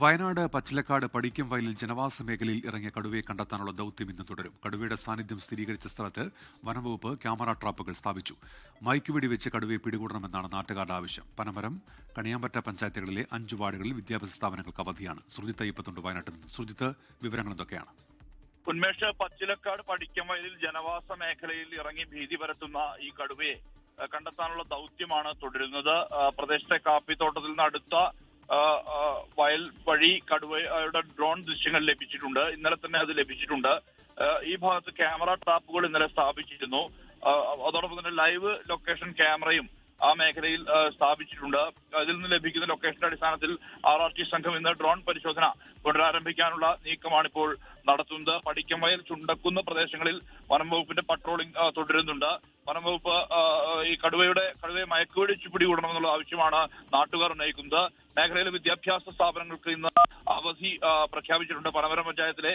വയനാട് പച്ചിലക്കാട് പടിക്കും വയലിൽ ജനവാസ മേഖലയിൽ ഇറങ്ങിയ കടുവയെ കണ്ടെത്താനുള്ള ദൗത്യം ഇന്ന് തുടരും. കടുവയുടെ സാന്നിധ്യം സ്ഥിരീകരിച്ച സ്ഥലത്ത് വനംവകുപ്പ് ക്യാമറ ട്രാപ്പുകൾ സ്ഥാപിച്ചു. മൈക്ക് വെടി വെച്ച് കടുവയെ പിടികൂടണമെന്നാണ് നാട്ടുകാരുടെ ആവശ്യം. പനമരം കണിയാമ്പറ്റ പഞ്ചായത്തുകളിലെ അഞ്ചു വാർഡുകളിൽ വിദ്യാഭ്യാസ സ്ഥാപനങ്ങൾക്ക് അവധിയാണ്. സുജിത്ത് അയ്യപ്പത്തുണ്ട് വയനാട്ടിൽ നിന്ന്. സുജിത്ത് വിവരങ്ങൾ എന്തൊക്കെയാണ്? ഉന്മേഷ് പച്ചിലക്കാട് പടിക്കം വയലിൽ ജനവാസ മേഖലയിൽ ഇറങ്ങി ഭീതി പരത്തുന്ന ഈ കടുവയെ കണ്ടെത്താനുള്ള ദൗത്യമാണ് തുടരുന്നത്. പ്രദേശത്തെ കാപ്പിത്തോട്ടത്തിൽ നിന്ന് അടുത്ത വയൽ വഴി കടുവയുടെ ഡ്രോൺ ദൃശ്യങ്ങൾ ലഭിച്ചിട്ടുണ്ട്. ഇന്നലെ തന്നെ അത് ലഭിച്ചിട്ടുണ്ട്. ഈ ഭാഗത്ത് ക്യാമറ ട്രാപ്പുകൾ ഇന്നലെ സ്ഥാപിച്ചിരുന്നു. അതോടൊപ്പം തന്നെ ലൈവ് ലൊക്കേഷൻ ക്യാമറയും ആ മേഖലയിൽ സ്ഥാപിച്ചിട്ടുണ്ട്. അതിൽ നിന്ന് ലഭിക്കുന്ന ലൊക്കേഷന്റെ അടിസ്ഥാനത്തിൽ ആർ ആർ ടി സംഘം ഇന്ന് ഡ്രോൺ പരിശോധന പുനരാരംഭിക്കാനുള്ള നീക്കമാണ് ഇപ്പോൾ നടത്തുന്നത് പടിക്കമയൽ ചുണ്ടക്കുന്ന പ്രദേശങ്ങളിൽ വനം വകുപ്പിന്റെ പട്രോളിംഗ് തുടരുന്നുണ്ട്. വനം വകുപ്പ് ഈ കടുവയുടെ കടുവയെ മയക്കുവെടിച്ച് പിടികൂടണമെന്നുള്ള ആവശ്യമാണ് നാട്ടുകാർ ഉന്നയിക്കുന്നത്. മേഖലയിലെ വിദ്യാഭ്യാസ സ്ഥാപനങ്ങൾക്ക് ഇന്ന് അവധി പ്രഖ്യാപിച്ചിട്ടുണ്ട്. പനമരം പഞ്ചായത്തിലെ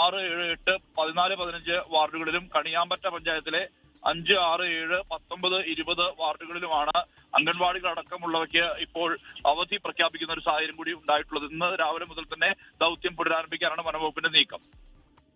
ആറ് ഏഴ് എട്ട് പതിനാല് പതിനഞ്ച് വാർഡുകളിലും കണിയാമ്പറ്റ പഞ്ചായത്തിലെ അഞ്ച് ആറ് ഏഴ് പത്തൊമ്പത് ഇരുപത് വാർഡുകളിലുമാണ് അംഗൻവാടികൾ അടക്കമുള്ളവയ്ക്ക് ഇപ്പോൾ അവധി പ്രഖ്യാപിക്കുന്ന ഒരു സാഹചര്യം കൂടി ഉണ്ടായിട്ടുള്ളത്. ഇന്ന് രാവിലെ മുതൽ തന്നെ ദൗത്യം പുനരാരംഭിക്കാനാണ് വനംവകുപ്പിന്റെ നീക്കം.